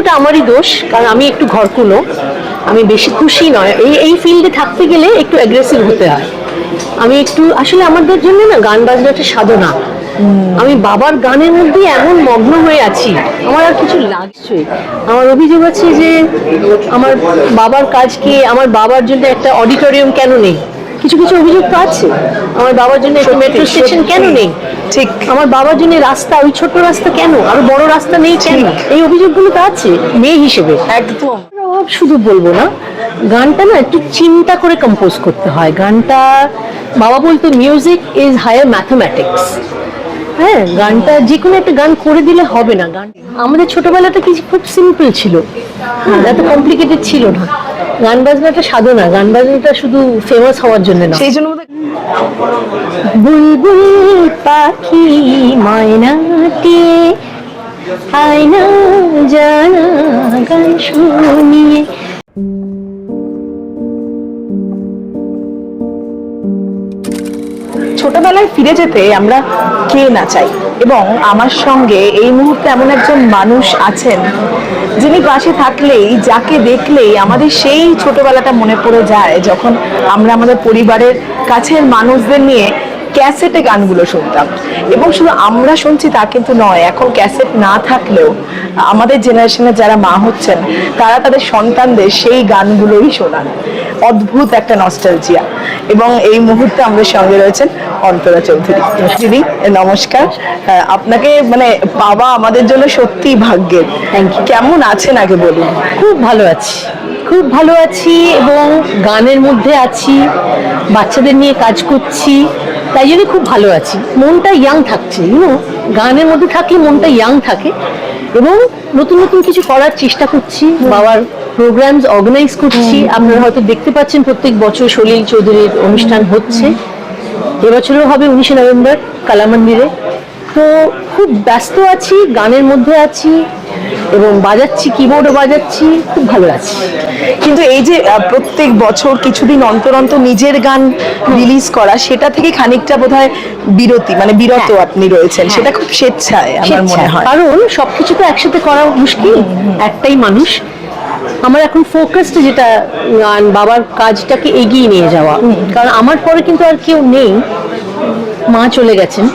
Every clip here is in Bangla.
ওটা আমারই দোষ কারণ আমি একটু ঘরকুলো। আমি বেশি খুশি নয়। এই এই ফিল্ডে থাকতে গেলে একটু অ্যাগ্রেসিভ হতে হয়। আমি একটু আসলে আমাদের জন্য না গান বাজনা একটা সাধনা। আমি বাবার গানের মধ্যে এমন মগ্ন হয়ে আছি আমার আর কিছু লাগছে। আমার অভিযোগ আছে যে আমার বাবার কাজকে আমার বাবার জন্য একটা অডিটোরিয়াম কেন নেই? কিছু কিছু অভিযোগ তো আছে। আমার বাবার জন্য একটা মেট্রো স্টেশন কেন নেই? ঠিক। আমার বাবার জন্য রাস্তা ওই ছোট রাস্তা কেন? আরও বড় রাস্তা নেই কেন? এই অভিযোগগুলো তো আছে মেয়ে হিসেবে। একদম। শুধু বলব না গানটা না একটু চিন্তা করে কম্পোজ করতে হয়। গানটা বাবা বলতো মিউজিক ইজ হায়ার ম্যাথমেটিক্স হ্যাঁ গানটা যে কোনো একটা গান করে দিলে হবে না। গান আমাদের ছোটবেলাটা কিছু খুব সিম্পল ছিল? হ্যাঁ, এত কমপ্লিকেটেড ছিল না। গান বাজনাটা সাধনা গান বাজনাটা শুধু ফেমাস হওয়ার জন্য না সেই জন্য বুলবুল পাখি ময়নাটি আয়না জানা গান শুনিয়ে ছোটবেলায় ফিরে যেতে আমরা কে না চাই। এবং আমার সঙ্গে এই মুহূর্তে এমন একজন মানুষ আছেন, যিনি পাশে থাকলেই, যাকে দেখলেই আমাদের সেই ছোটবেলাটা মনে পড়ে যায়, যখন আমরা আমাদের পরিবারের কাছের মানুষদের নিয়ে ক্যাসেটে গানগুলো শুনতাম। এবং শুধু আমরা শুনছি তা কিন্তু নয় এখন ক্যাসেট না থাকলেও আমাদের জেনারেশনের যারা মা হচ্ছেন তারা তাদের সন্তানদের সেই গানগুলোই শোনান। অদ্ভুত একটা নস্টালজিয়া। এবং এই মুহূর্তে আমাদের সঙ্গে রয়েছেন অন্তরা চৌধুরী। দিদি নমস্কার। আপনাকে মানে বাবা আমাদের জন্য সত্যি ভাগ্যের. কেমন আছেন আগে বলুন? খুব ভালো আছি। খুব ভালো আছি এবং গানের মধ্যে আছি বাচ্চাদের নিয়ে কাজ করছি তাই জন্য খুব ভালো আছি। মনটা ইয়াং থাকছে ইউনো গানের মধ্যে থাকলে মনটা ইয়াং থাকে। এবং নতুন নতুন কিছু করার চেষ্টা করছি বাবার প্রোগ্রামস অর্গানাইজ করছি। আপনারা হয়তো দেখতে পাচ্ছেন প্রত্যেক বছর সলিল চৌধুরীর অনুষ্ঠান হচ্ছে। এবছরও হবে উনিশে নভেম্বর কালামন্দিরে। তো খুব ব্যস্ত আছি গানের মধ্যে আছি। এবং বাজাচ্ছি কিবোর্ডও বাজাচ্ছি খুব ভালো আছি কিন্তু এই যে প্রত্যেক বছর কিছুদিন অন্তর অন্তর নিজের গান রিলিজ করা সেটা থেকে খানিকটা বোধহয় বিরতি মানে বিরত হ্যাঁ। আপনি রয়েছেন। হ্যাঁ। সেটা খুব স্বেচ্ছায় আমার মনে। হয়। কারণ সবকিছু তো একসাথে করা মুশকিল। একটাই মানুষ। আমার এখন ফোকাসড যেটা গান বাবার কাজটাকে এগিয়ে নিয়ে যাওয়া। কারণ আমার পরে কিন্তু আর কেউ নেই। মা চলে গেছেন,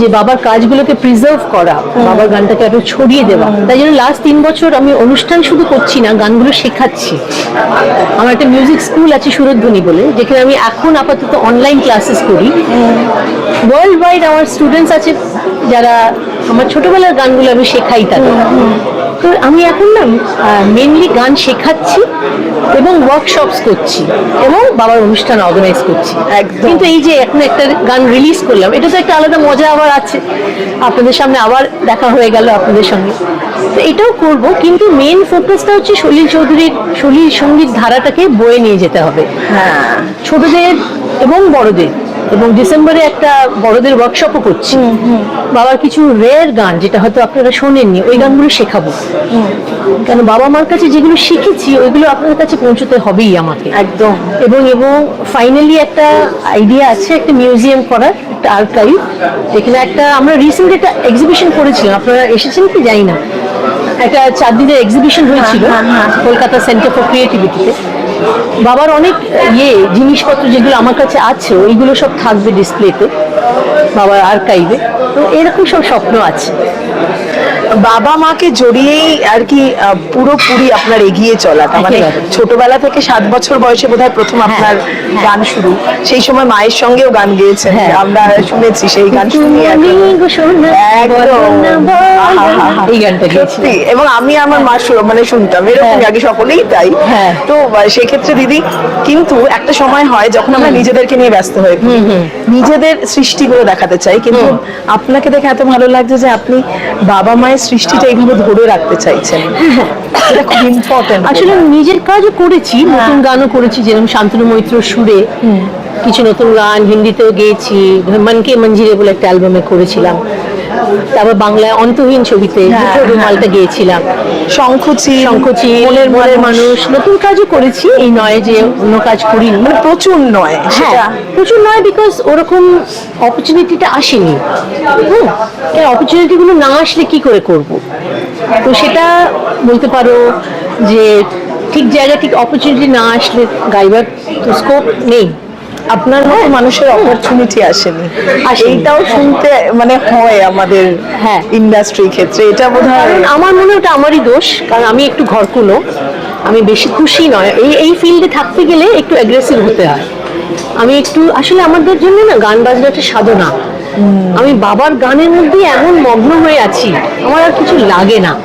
যে বাবার কাজগুলোকে প্রিজার্ভ করা, বাবার গানটাকে আরও ছড়িয়ে দেওয়া। তাই জন্য লাস্ট তিন বছর আমি অনুষ্ঠান শুধু করছি না, গানগুলো শেখাচ্ছি। আমার একটা মিউজিক স্কুল আছে সুরধ্বনি বলে, যেখানে আমি এখন আপাতত অনলাইন ক্লাসেস করি। ওয়ার্ল্ড ওয়াইড আমার স্টুডেন্টস আছে, যারা আমার ছোটবেলার গানগুলো আমি শেখাই তাদের। তো আমি এখন না মেনলি গান শেখাচ্ছি এবং ওয়ার্কশপস করছি এবং বাবার অনুষ্ঠান অর্গানাইজ করছি। একদম। কিন্তু এই যে এখন একটা গান রিলিজ করলাম এটা তো একটা আলাদা মজা আবার আছে। আপনাদের সামনে আবার দেখা হয়ে গেল আপনাদের সঙ্গে। তো এটাও করব কিন্তু মেন ফোকাসটা হচ্ছে সলিল চৌধুরীর সলিল সংগীত ধারাটাকে বয়ে নিয়ে যেতে হবে। হ্যাঁ। ছোটদের এবং বড়দের। এবং ডিসেম্বরে একটা বড়দের ওয়ার্কশপও করছি। বাবার কিছু রেয়ার গান যেটা হয়তো আপনারা শোনেননি ওই গানগুলো শেখাবো। কেন বাবা মার কাছে যেগুলো শিখেছি ওইগুলো আপনাদের কাছে পৌঁছতে হবেই আমাকে। একদম। এবং এবং ফাইনালি একটা আইডিয়া আছে একটা মিউজিয়াম করার একটা আর্কাইভ যেখানে একটা আমরা রিসেন্ট একটা এক্সিবিশন করেছিলাম আপনারা এসেছেন কি জানি না। একটা চার দিনের এক্সিবিশন হয়েছিল কলকাতা সেন্টার ফর ক্রিয়েটিভিটিতে বাবার অনেক ইয়ে জিনিসপত্র যেগুলো আমার কাছে আছে, ওইগুলো সব থাকবে ডিসপ্লেতে বাবার আর্কাইভে তো এরকম সব স্বপ্ন আছে। বাবা মাকে জড়িয়েই আর কি পুরোপুরি আপনার এগিয়ে চলাটা। মানে ছোটবেলা থেকে সাত বছর বয়সে বোধহয় প্রথম আপনার হ্যাঁ। গান শুরু। সেই সময় মায়ের সঙ্গেও গান গেয়েছেন। হ্যাঁ। আমরা শুনেছি সেই গান। এই গানটা সত্যি। এবং আমি আমার মা মানে শুনতাম। এরকম হ্যাঁ। আগে সকলেই তাই। হ্যাঁ। তো সেক্ষেত্রে দিদি কিন্তু একটা সময় হয় যখন আমরা নিজেদেরকে নিয়ে ব্যস্ত হয়ে নিজেদের সৃষ্টিগুলো দেখাতে চাই। কিন্তু আপনাকে দেখে এত ভালো লাগছে যে আপনি বাবা মায়ের সৃষ্টিটা এইভাবে ধরে রাখতে চাইছেন। এটা খুব ইম্পর্টেন্ট আসলে আমি নিজের কাজও করেছি হ্যাঁ। নতুন গানও করেছি যেরকম শান্তনু মৈত্র সুরে। কিছু নতুন গান হিন্দিতেও গেয়েছি মনকে মঞ্জিরে বলে একটা অ্যালবামে করেছিলাম। তারপর বাংলায় অন্তহীন ছবিতে হ্যাঁ, দুটো রুমালটা গিয়েছিলাম। শঙ্খচি শঙ্কচি মনের মনের মানুষ। নতুন কাজও করেছি এই নয় যে অন্য কাজ করিনি। মানে প্রচুর নয় হ্যাঁ প্রচুর নয় বিকজ ওরকম অপরচুনিটিটা আসেনি। হুম এই অপরচুনিটিগুলো না আসলে কি করে করব? তো সেটা বলতে পারো যে ঠিক জায়গায় ঠিক অপরচুনিটি না আসলে গাইবার তো স্কোপ নেই। আপনার মতো মানুষের অপরচুনিটি আসেনি। আসেনি। এইটাও শুনতে মানে হয় আমাদের হ্যাঁ। ইন্ডাস্ট্রি ক্ষেত্রে। এটা বোধ হয় আমার মনে হয় ওটা আমারই দোষ কারণ আমি একটু ঘরকুলো। আমি বেশি খুশি নয়। এই এই ফিল্ডে থাকতে গেলে একটু অ্যাগ্রেসিভ হতে হয়। আমি একটু আসলে আমাদের জন্য না গান বাজনা একটা সাধনা। আমি বাবার গানের মধ্যে এমন মগ্ন হয়ে আছি আমার আর কিছু লাগে না।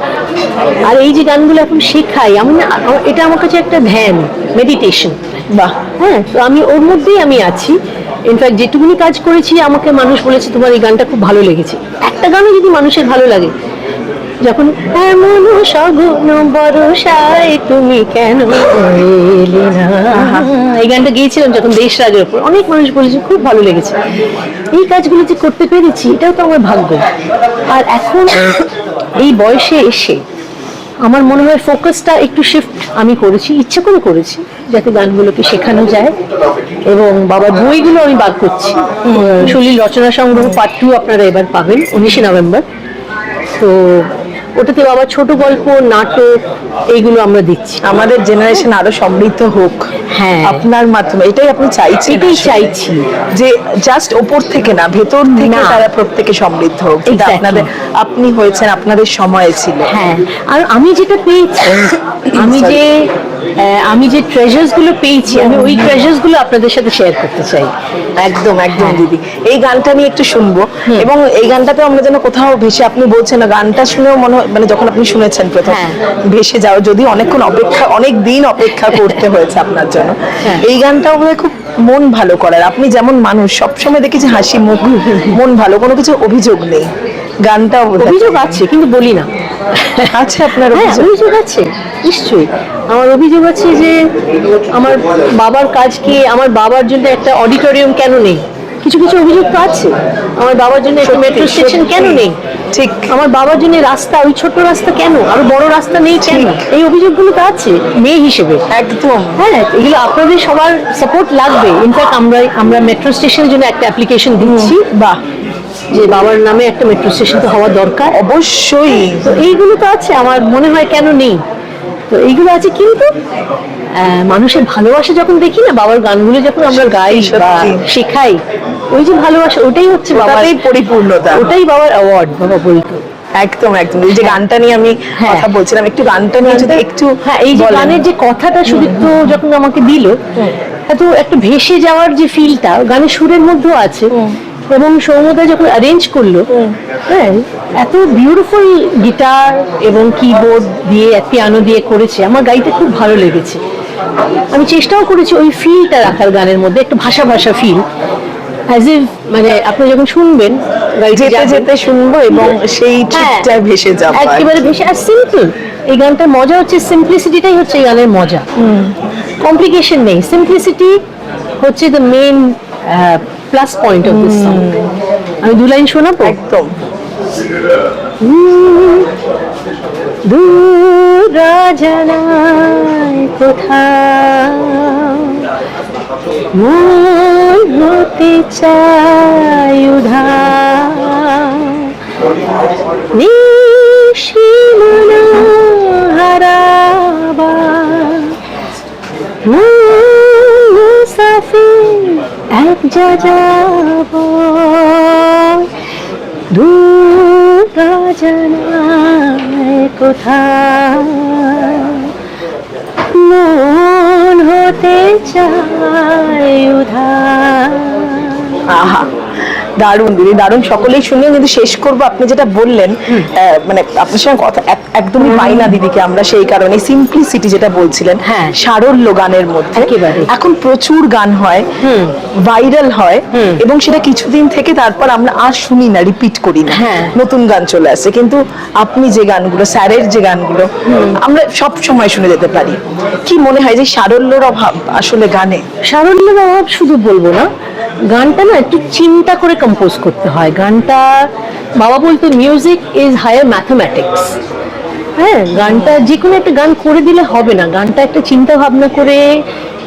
আর এই যে গানগুলো এখন শেখাই, আমি না এটা আমার কাছে একটা ধ্যান মেডিটেশন বাহ হ্যাঁ তো আমি ওর মধ্যেই আমি আছি। ইনফ্যাক্ট যেটুকুনি কাজ করেছি, আমাকে মানুষ বলেছে, তোমার এই গানটা খুব ভালো লেগেছে। একটা গানও যদি মানুষের ভালো লাগে, যখন, এমন সগুন বরসায় তুমি কেন এলে না? এই গানটা গিয়েছিলাম যখন দেশ রাগের উপর অনেক মানুষ বলেছে, খুব ভালো লেগেছে। এই কাজগুলো যে করতে পেরেছি, এটাও তো আমার ভাগ্য। আর এখন এই বয়সে এসে আমার মনে হয় ফোকাসটা একটু শিফট আমি করেছি ইচ্ছে করে করেছি যাতে গানগুলোকে শেখানো যায় এবং বাবার বইগুলো আমি বার করছি। সলিল রচনা সংগ্রহ পার্ট টু আপনারা এবার পাবেন উনিশে নভেম্বর। তো ওটাতে আবার ছোট গল্প নাটক এইগুলো আমরা দিচ্ছি আমাদের জেনারেশন আরও সমৃদ্ধ হোক হ্যাঁ। আপনার মাধ্যমে এটাই আপনি চাইছেন এটাই চাইছি। যে জাস্ট ওপর থেকে না ভেতর থেকে। তারা প্রত্যেকে সমৃদ্ধ হোক যেটা আপনাদের আপনি হয়েছেন আপনাদের সময়ে ছিল। হ্যাঁ। আর আমি যেটা পেয়েছি আমি যে আমি যে ট্রেজার্সগুলো পেয়েছি আমি ওই ট্রেজার্সগুলো আপনাদের সাথে শেয়ার করতে চাই। একদম একদম হ্যাঁ। দিদি। এই গানটা নিয়ে একটু শুনব। এবং এই গানটাতে আমরা যেন কোথাও ভেসে আপনি বলছেন না গানটা শুনেও মনে হয়- মানে যখন আপনি শুনেছেন প্রথম হ্যাঁ। ভেসে যাও যদি অনেকক্ষণ অপেক্ষা অনেক দিন অপেক্ষা করতে হয়েছে আপনার জন্য। হ্যাঁ। এই গানটাও বোধহয় খুব মন ভালো করার। আপনি যেমন মানুষ সবসময় দেখেছি হাসি মুখ মন ভালো কোনো কিছু অভিযোগ নেই। বোধহয়- অভিযোগ আছে কিন্তু বলি না। আছে আপনার হ্যাঁ অভিযোগ? আছে নিশ্চয়ই। আমার অভিযোগ আছে যে আমার বাবার কাজকে আমার বাবার জন্য একটা অডিটোরিয়াম কেন নেই? কিছু কিছু অভিযোগ তো আছে। আমার বাবার জন্য একটা মেট্রো স্টেশন কেন নেই? ঠিক। আমার বাবার জন্য রাস্তা ওই ছোট্ট রাস্তা কেন? আরও বড় রাস্তা নেই কেন। এই অভিযোগগুলো তো আছে মেয়ে হিসেবে। একদম। হ্যাঁ এগুলো আপনাদের সবার সাপোর্ট লাগবে। ইনফ্যাক্ট আমরা আমরা মেট্রো স্টেশনের জন্য একটা অ্যাপ্লিকেশন দিচ্ছি। বাহ। যে বাবার নামে একটা মেট্রো স্টেশন তো হওয়া দরকার। অবশ্যই। তো এইগুলো তো আছে আমার মনে হয় কেন নেই। তো এইগুলো আছে কিন্তু মানুষের ভালোবাসা যখন দেখি না বাবার গানগুলো যখন আমরা গাই বা শেখাই ওই যে ভালোবাসা ওটাই হচ্ছে বাবার পরিপূর্ণতা। ওটাই বাবার অ্যাওয়ার্ড বাবা বলতো। একদম একদম। এই যে গানটা নিয়ে আমি হ্যাঁ। কথা বলছিলাম একটু গানটা নিয়ে যদি একটু হ্যাঁ এই যে গানের যে কথাটা সুদীপ্ত যখন আমাকে দিল এত একটা ভেসে যাওয়ার যে ফিলটা গানের সুরের মধ্যেও আছে। এবং সৌমদা যখন অ্যারেঞ্জ করল হ্যাঁ এত বিউটিফুল গিটার এবং কিবোর্ড দিয়ে পিয়ানো দিয়ে করেছে আমার গাইতে খুব ভালো লেগেছে। আমি চেষ্টাও করেছি ওই ফিলটা রাখার গানের মধ্যে একটা ভাষা ভাষা ফিল অ্যাজ ইফ মানে আপনি যখন শুনবেন গাইতে যেতে যেতে শুনব এবং সেই হ্যাঁ, ভেসে যাব একেবারে ভেসে আর সিম্পল এই গানটার মজা হচ্ছে সিম্পলিসিটিটাই হচ্ছে এই গানের মজা। কমপ্লিকেশন নেই। সিম্পলিসিটি হচ্ছে the main plus point of this song আমি দু লাইন শোনাবো? একদম। দূর রাজনায় কোথাও মন হতে চাই উধাও নিশিমনা যাব দুর্গা জানায় কোথাও মন হতে চায় উধার। আহা। দারুণ দিদি দারুণ। সকলেই শুনলেন কিন্তু শেষ করব। আপনি যেটা বললেন মানে আপনার সঙ্গে কথা একদমই পাই না দিদিকে আমরা সেই কারণে। সিম্পলিসিটি যেটা বলছিলেন হ্যাঁ। সারল্য গানের মধ্যে এখন প্রচুর গান হয় ভাইরাল হয় এবং সেটা কিছুদিন থেকে তারপর আমরা আর শুনি না রিপিট করি না। হ্যাঁ। নতুন গান চলে আসে কিন্তু আপনি যে গানগুলো স্যারের যে গানগুলো আমরা সব সময় শুনে যেতে পারি। কি মনে হয় যে সারল্যর অভাব আসলে গানে? সারল্যের অভাব শুধু বলব না গানটা না একটু চিন্তা করে কম্পোজ করতে হয়। গানটা বাবা বলতো মিউজিক ইজ হায়ার ম্যাথমেটিক্স হ্যাঁ গানটা যে কোনো একটা গান করে দিলে হবে না। গানটা একটা চিন্তা ভাবনা করে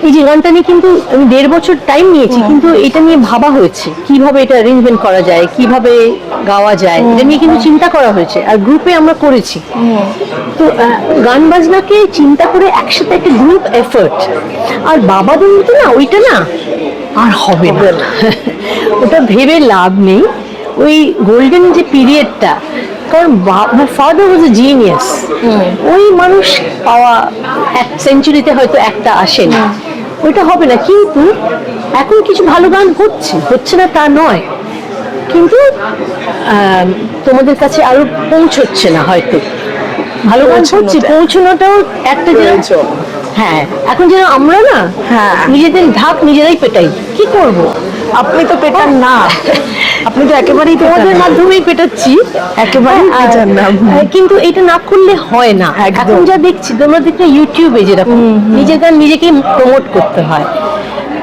এই যে গানটা নিয়ে কিন্তু আমি দেড় বছর টাইম নিয়েছি কিন্তু এটা নিয়ে ভাবা হয়েছে। কীভাবে এটা অ্যারেঞ্জমেন্ট করা যায় কীভাবে গাওয়া যায় এটা নিয়ে কিন্তু চিন্তা করা হয়েছে। আর গ্রুপে আমরা করেছি। তো গান বাজনাকে চিন্তা করে একসাথে একটা গ্রুপ এফর্ট আর বাবা বলতো না ওইটা না আর হবে না। ওটা ভেবে লাভ নেই। ওই গোল্ডেন যে পিরিয়ডটা কারণ my father was a genius ওই মানুষ পাওয়া এক সেঞ্চুরিতে হয়তো একটা আসে না। ওইটা হবে না। কিন্তু এখন কিছু ভালো গান হচ্ছে। হচ্ছে না তা নয়। কিন্তু তোমাদের কাছে আরও পৌঁছচ্ছে না হয়তো। ভালো গান হচ্ছে পৌঁছানোটা। পৌঁছানোটাও একটা প্রয়োজন। হ্যাঁ এখন যেন আমরা না হ্যাঁ। নিজেদের ঢাক নিজেরাই পেটাই। কি করব? আপনি তো পেটান না। আপনি তো একেবারেই তোমাদের মাধ্যমেই পেটাচ্ছি। একেবারেই পেটান না। কিন্তু এটা না করলে হয় না। এখন যা দেখছি তোমরা দেখলে ইউটিউবে যেরকম। নিজের গান নিজেকে প্রমোট করতে হয়।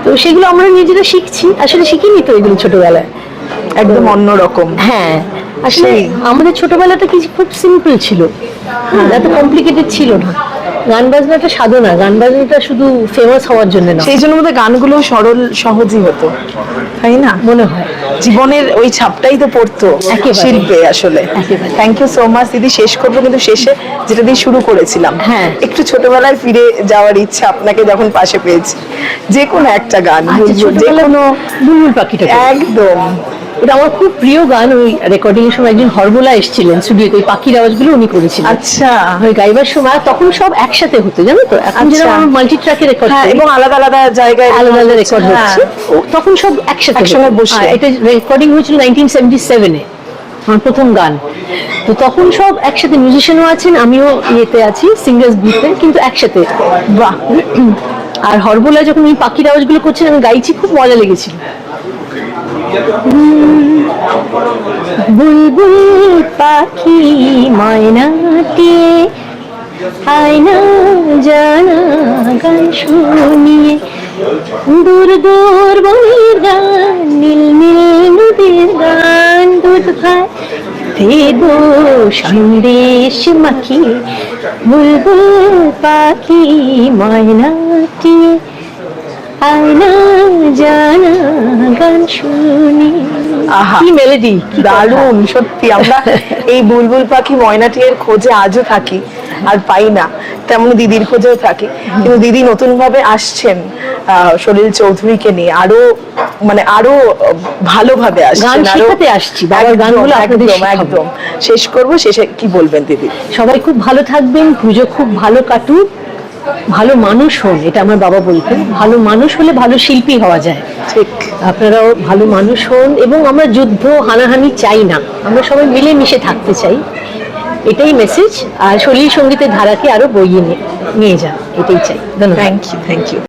তো সেগুলো আমরা নিজেরা শিখছি। আসলে শিখিনি তো এগুলো ছোটবেলায়। একদম অন্যরকম হ্যাঁ আসলে। আমাদের ছোটবেলাটা কিছু খুব সিম্পল ছিল। হ্যাঁ, এত কমপ্লিকেটেড ছিল না। গান বাজনাটা সাধনা গান বাজনাটা শুধু ফেমাস হওয়ার জন্য না। সেই জন্য বোধহয় গানগুলো সরল সহজই হতো। তাই না? মনে হয়। জীবনের ওই ছাপটাই তো পড়তো। শিল্পে আসলে। থ্যাংক ইউ সো মাচ দিদি। শেষ করব কিন্তু শেষে যেটা দিয়ে শুরু করেছিলাম। হ্যাঁ। একটু ছোটবেলায় ফিরে যাওয়ার ইচ্ছা আপনাকে যখন পাশে পেয়েছি। যে কোনো একটা গান আচ্ছা যে কোনো বুলবুল পাখিটা একদম। এটা আমার খুব প্রিয় গান ওই রেকর্ডিং এর সময় একজন হরবোলা এসেছিলেন স্টুডিওতে ওই পাখির আওয়াজগুলো উনি করেছিলেন। আচ্ছা। ওই গাইবার সময় তখন সব একসাথে হতো জানো তো? এখন আচ্ছা। যেরকম মাল্টি ট্র্যাকে রেকর্ড হ্যাঁ এবং আলাদা আলাদা জায়গায় আলাদা আলাদা রেকর্ড হ্যাঁ। হচ্ছে। তখন সব একসাথে একসঙ্গে বসে। হ্যাঁ, এটা রেকর্ডিং হয়েছিল নাইনটিন সেভেন্টি সেভেনে আমার প্রথম গান। তো তখন সব একসাথে মিউজিশিয়ানও আছেন আমিও ইয়েতে আছি সিঙ্গার্স বুথে কিন্তু একসাথে। বাহ! আর হরবোলা যখন ওই পাখির আওয়াজগুলো করছেন আমি গাইছি খুব মজা লেগেছিল। বুলবুল পাখি ময়নাটি আয়না জানা গান শুনিয়ে দূর দূর বনের গান, নীল নীল নদীর গান দুধ ভাই দেব সন্দেশ মাখিয়ে বুলবুল পাখি ময়নাটি আয়না জানা গান শুনি। কি মেলোডি দারুণ সত্যি আমরা এই বুলবুল পাখি ময়নাটির খোঁজে আজও থাকি আর পাই না। তেমন দিদির খোঁজেও থাকি। কিন্তু দিদি নতুন ভাবে আসছেন সলিল চৌধুরীকে নিয়ে। আরও মানে আরও ভালোভাবে আসছেন আসছি, বাবার গানগুলো একদম একদম। শেষ করব শেষে কি বলবেন দিদি? সবাই খুব ভালো থাকবেন পুজো খুব ভালো কাটুক। ভালো মানুষ হন এটা আমার বাবা বলতেন ভালো মানুষ হলে ভালো শিল্পী হওয়া যায়। ঠিক। আপনারাও ভালো মানুষ হন এবং আমরা যুদ্ধ হানাহানি চাই না আমরা সবাই মিলেমিশে থাকতে চাই। এটাই মেসেজ আর শরীর সঙ্গীতের ধারাকে আরও বইয়ে নিয়ে- যান এটাই চাই। ধন্যবাদ। Thank you thank you